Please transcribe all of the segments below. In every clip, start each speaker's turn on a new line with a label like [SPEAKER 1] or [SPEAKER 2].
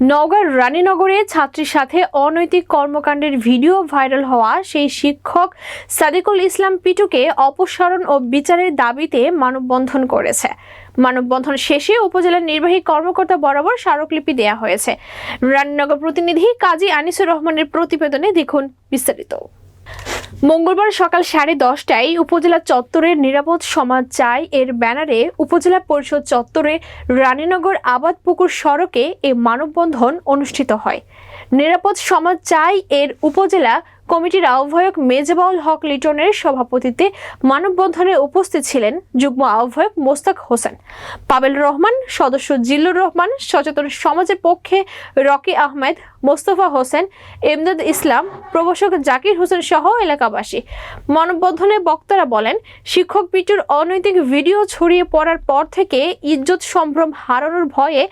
[SPEAKER 1] নওগাঁর রানীনগরে ছাত্রীর সাথে অনৈতিক কর্মকাণ্ডের ভিডিও ভাইরাল হওয়া সেই শিক্ষক সাদিকুল ইসলাম পিটুকে অপসারণ ও বিচারের দাবিতে মানববন্ধন করেছে। মানববন্ধন শেষে উপজেলার নির্বাহী কর্মকর্তা বরাবর স্মারকলিপি দেয়া হয়েছে। রানীনগর প্রতিনিধি কাজী আনিসুর রহমানের প্রতিবেদনে দেখুন বিস্তারিত। মঙ্গলবার সকাল সাড়ে দশটায় উপজেলা চত্বরের নিরাপদ সমাজ চাই এর ব্যানারে উপজেলা পরিষদ চত্বরে রানীনগর আবাদ পুকুর সড়কে এ মানববন্ধন অনুষ্ঠিত হয়। নিরাপদ সমাজ চাই এর উপজেলা কমিটির আহ্বায়ক মেজবাউল হক লিটনের সভাপতিত্বে মানববন্ধনে উপস্থিত ছিলেন যুগ্ম আহ্বায়ক মোস্তাক হোসেন। পাবেল রহমান, সদস্য জিল্লুর রহমান, সচেতন সমাজের পক্ষে রকি আহমেদ, মোস্তফা হোসেন, এমদাদ ইসলাম, প্রভাষক জাকির হোসেন সহ এলাকাবাসী। মানববন্ধনে বক্তারা বলেন, শিক্ষক পিটুর অনৈতিক ভিডিও ছড়িয়ে পড়ার পর থেকে ইজ্জত সম্ভ্রম হারানোর ভয়ে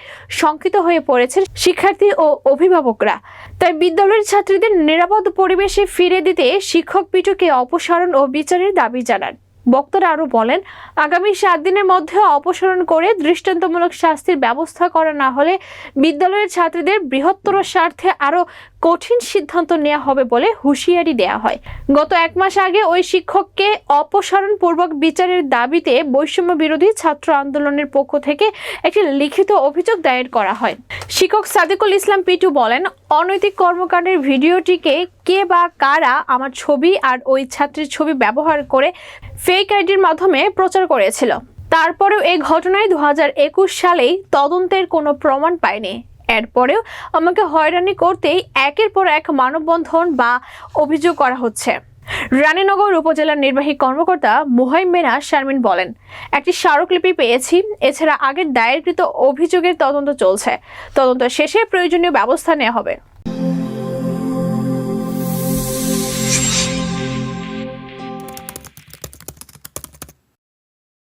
[SPEAKER 1] শঙ্কিত হয়ে পড়েছেন শিক্ষার্থী ও অভিভাবকরা। তাই বিদ্যালয়ের ছাত্রীদের নিরাপদ পরিবেশে ফিরে দিতে শিক্ষক পিটুকে অপসারণ ও বিচারের দাবি জানান। বক্তারা আরও বলেন, আগামী সাত দিনের মধ্যে অপসারণ করে দৃষ্টান্তমূলক শাস্তির ব্যবস্থা করা না হলে বিদ্যালয়ের ছাত্রীদের বৃহত্তর স্বার্থে আরও কঠিন সিদ্ধান্ত নেওয়া হবে বলে হুঁশিয়ারি দেওয়া হয়। গত এক মাস আগে ওই শিক্ষককে অপসারণপূর্বক বিচারের দাবিতে বৈষম্য বিরোধী ছাত্র আন্দোলনের পক্ষ থেকে একটি লিখিত অভিযোগ দায়ের করা হয়। শিক্ষক সাদিকুল ইসলাম পিটু বলেন, অনৈতিক কর্মকাণ্ডের ভিডিওটিকে কে বা কারা আমার ছবি আর ওই ছাত্রীর ছবি ব্যবহার করে ফেক আইডির মাধ্যমে প্রচার করেছিল। তারপরেও এই ঘটনায় দু হাজার একুশ সালেই তদন্তের কোনো প্রমাণ পায়নি। এরপরেও আমাকে হয়রানি করতেই একের পর এক মানববন্ধন বা অভিযোগ করা হচ্ছে। রানীনগর উপজেলার নির্বাহী কর্মকর্তা মোহাইমেনা শারমিন বলেন, একটি স্মারকলিপি পেয়েছি, এছাড়া আগের দায়েরকৃত অভিযোগের তদন্ত চলছে। তদন্ত শেষে প্রয়োজনীয় ব্যবস্থা নেওয়া হবে।